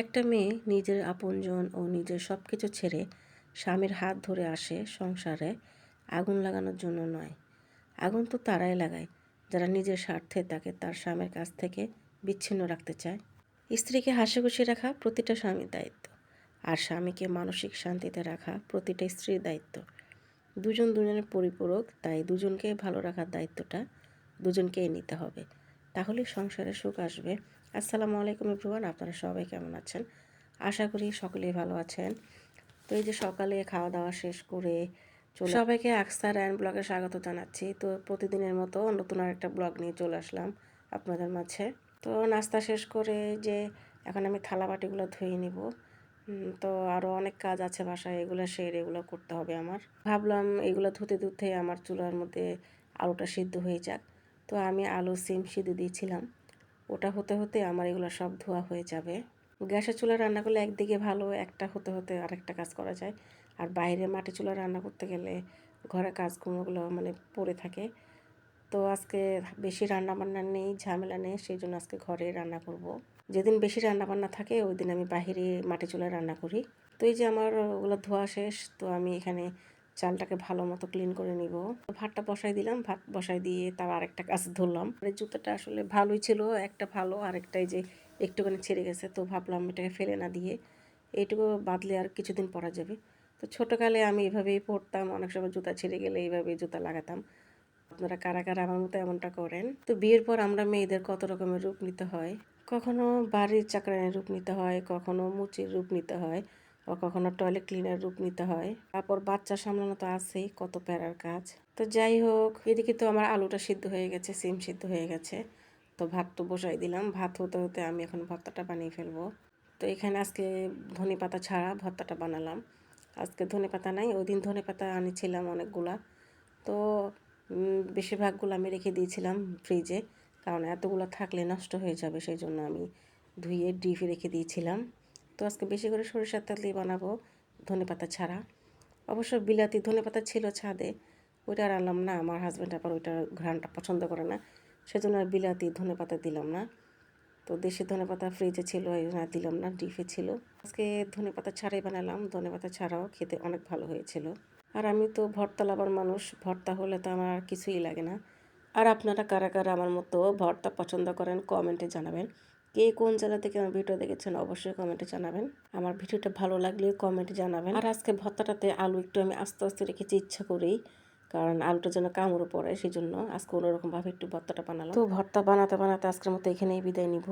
একটা মেয়ে নিজের আপনজন ও নিজের সব কিছু ছেড়ে স্বামীর হাত ধরে আসে সংসারে আগুন লাগানোর জন্য নয়। আগুন তো তারাই লাগায়, যারা নিজের স্বার্থে তাকে তার স্বামীর কাছ থেকে বিচ্ছিন্ন রাখতে চায়। স্ত্রীকে হাসি খুশি রাখা প্রতিটা স্বামীর দায়িত্ব, আর স্বামীকে মানসিক শান্তিতে রাখা প্রতিটা স্ত্রীর দায়িত্ব। দুজন দুজনের পরিপূরক, তাই দুজনকে ভালো রাখার দায়িত্বটা দুজনকেই নিতে হবে। তাহলে সংসারে সুখ আসবে আসসালামু আলাইকুম এভরিওয়ান, আপনারা সবাই কেমন আছেন? আশা করি সকলেই ভালো আছেন। তো এই যে সকালে খাওয়া দাওয়া শেষ করে চলে সবাইকে আকসার অ্যান্ড ব্লগে স্বাগত জানাচ্ছি। তো প্রতিদিনের মতো নতুন আরেকটা ব্লগ নিয়ে চলে আসলাম আপনাদের মাঝে। তো নাস্তা শেষ করে যে এখন আমি থালা বাটিগুলো ধুয়ে নিব। তো আরও অনেক কাজ আছে বাসায়, এগুলো সেরে এগুলো করতে হবে আমার। ভাবলাম এগুলো ধুতে ধুতে আমার চুলার মধ্যে আলুটা সিদ্ধ হয়ে যাক। তো আমি আলু সিম সিদ্ধ দিয়েছিলাম। ওটা হতে হতে আমার এগুলো সব ধোয়া হয়ে যাবে। গ্যাসের চুলা রান্না করলে একদিকে ভালো, একটা হতে হতে আরেকটা কাজ করা যায়। আর বাইরে মাটি চুলা রান্না করতে গেলে ঘরে কাজকর্মগুলো মানে পড়ে থাকে। তো আজকে বেশি রান্না বান্না নেই, ঝামেলা নেই, সেই জন্য আজকে ঘরে রান্না করব। যেদিন বেশি রান্না বান্না থাকে, ওই দিন আমি বাহিরে মাটি চুলায় রান্না করি। তো এই যে আমার ওগুলো ধোয়া শেষ, তো আমি এখানে চালটাকে ভালো মতো ক্লিন করে নিব। ভাতটা বসাই দিলাম, ভাত বসাই দিয়ে তার আরেকটা কাজ ধরলাম। এই জুতোটা আসলে ভালোই ছিল, একটা ভালো, আরেকটাই যে একটুখানি ছেড়ে গেছে, তো ভাবলাম এটাকে ফেলে না দিয়ে এইটুকু বাদলে আর কিছুদিন পরা যাবে। তো ছোটোকালে আমি এভাবেই পরতাম, অনেক সময় জুতা ছিঁড়ে গেলে এইভাবেই জুতা লাগাতাম। আপনারা কারা কারা আমার মতো এমনটা করেন? তো বিয়ের পর আমরা মেয়েদের কত রকমের রূপ নিতে হয়? কখনো বাড়ির চাকরানের রূপ নিতে হয়, কখনো মুচির রূপ নিতে হয়। বা কখনো টয়লেট ক্লিনার রূপ নিতে হয়। তারপর বাচ্চা সামলানো তো আছেই, কত প্যারার কাজ। তো যাই হোক, এদিকে তো আমার আলুটা সিদ্ধ হয়ে গেছে, সিম সিদ্ধ হয়ে গেছে। তো ভাত তো বসাই দিলাম। ভাত হতে হতে আমি এখন ভর্তাটা বানিয়ে ফেলব। তো এখানে আজকে ধনে পাতা ছাড়া ভর্তাটা বানালাম। আজকে ধনে পাতা নাই ওই দিন ধনে পাতা আনিছিলাম অনেকগুলা। তো বেশিরভাগগুলো আমি রেখে দিয়েছিলাম ফ্রিজে কারণ এতগুলো থাকলে নষ্ট হয়ে যাবে, সেই জন্য আমি ধুয়ে ডিপে রেখে দিয়েছিলাম। তো আজকে বেশি করে সরিষার তেল দিয়ে বানাবো ধনে পাতা ছাড়া। অবশ্য বিলাতি ধনে পাতা ছিল ছাদে, ওইটা আর আনলাম না। আমার হাজব্যান্ড আবার ওইটার ঘ্রাণটা পছন্দ করে না। সেজন্য আর বিলাতি ধনে পাতা দিলাম না। তো দেশি ধনে পাতা ফ্রিজে ছিল আর দিলাম না, ডিফে ছিল। আজকে ধনে পাতা ছাড়াই বানালাম ধনে পাতা ছাড়াও খেতে অনেক ভালো হয়েছিল। আর আমি তো ভর্তা লাবার মানুষ, ভর্তা হলে তো আমার কিছুই লাগে না। আর আপনারা কারা কারা আমার মতো ভর্তা পছন্দ করেন কমেন্টে জানাবেন। কে কোন জেলা থেকে আমার ভিডিও দেখেছেন অবশ্যই কমেন্টে জানাবেন। আমার ভিডিওটা ভালো লাগলে কমেন্টে জানাবেন। আর আজকে ভর্তাটাতে আলু একটু আমি আস্তে আস্তে রেখেছি ইচ্ছা করেই, কারণ আলুটা যেন কামড়ে পড়ে সেই জন্য আজকে অন্যরকমভাবে একটু ভর্তাটা বানালাম। তো ভর্তা বানাতে বানাতে আজকের মতো এখানেই বিদায় নিব।